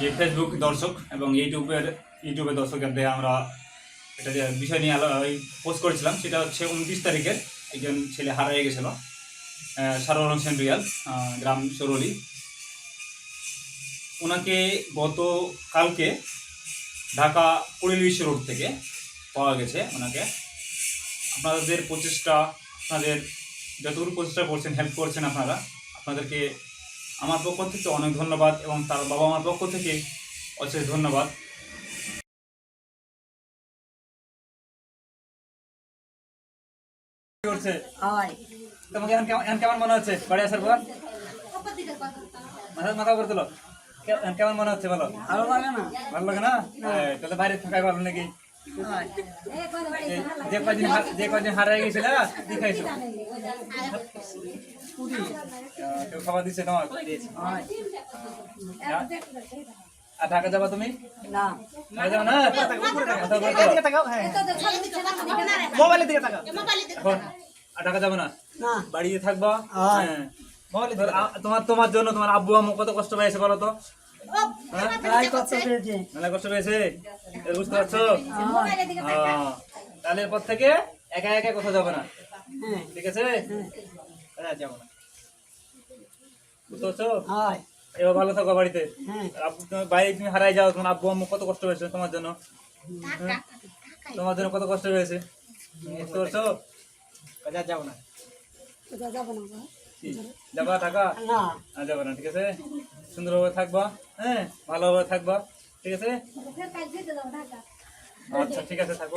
যে ফেসবুক দর্শক এবং ইউটিউবের ইউটিউবের দর্শকের দর্শকদের আমরা এটা যে বিষয় নিয়ে আলো পোস্ট করেছিলাম, সেটা হচ্ছে উনত্রিশ তারিখের একজন ছেলে হারিয়ে গেছিল সারোয়ার হোসেন রিয়াল গ্রাম সরলি। ওনাকে গত কালকে ঢাকা পুরীল বিশ্ব রোড থেকে পাওয়া গেছে ওনাকে আপনাদের প্রচেষ্টা, আপনাদের যতটুকু প্রচেষ্টা করছেন হেল্প করছেন আপনারা, আপনাদেরকে আমার পক্ষ থেকে অনেক ধন্যবাদ এবং তার বাবা মার পক্ষ থেকে অশেষ ধন্যবাদ। করছে? তোমাকে এখন কেমন মনে হচ্ছে? বাড়ি আসার পর? মাথা মাথা করে তোলো। কেমন মনে হচ্ছে বলো? ভালো লাগে না। ভালো লাগে না? তাহলে বাইরে থাকাই ভালো নাকি? যে কদিন হার- যে কদিন হারিয়ে গেছিল দেখাইছো কেউ খাবার দিচ্ছে তোমার আর ঢাকা যাবা তুমি না ঢাকা যাব না দিকে তাকাও আর ঢাকা যাব না বাড়িতে থাকবা হ্যাঁ তোমার তোমার জন্য তোমার আব্বু আম্মু কত কষ্ট পেয়েছে বলো তো হ্যাঁ মেলা কষ্ট পেয়েছে বুঝতে পারছ হ্যাঁ। তাহলে এরপর থেকে একা একা কোথাও যাবে না হ্যাঁ ঠিক আছে হ্যাঁ যাব না। বুঝতে পারছ? এবার ভালো থাকো বাড়িতে। হ্যাঁ। বাইরে তুমি হারাই যাও তোমার আব্বু আম্মু কত কষ্ট হয়েছে তোমার জন্য। হ্যাঁ? তোমার জন্য কত কষ্ট হয়েছে বুঝতে পারছ? কাজে যাব না। যাবা টাকা? না। যাবে না ঠিক আছে? সুন্দরভাবে থাকবা হ্যাঁ? ভালোভাবে থাকবা ঠিক আছে? আচ্ছা ঠিক আছে থাকো।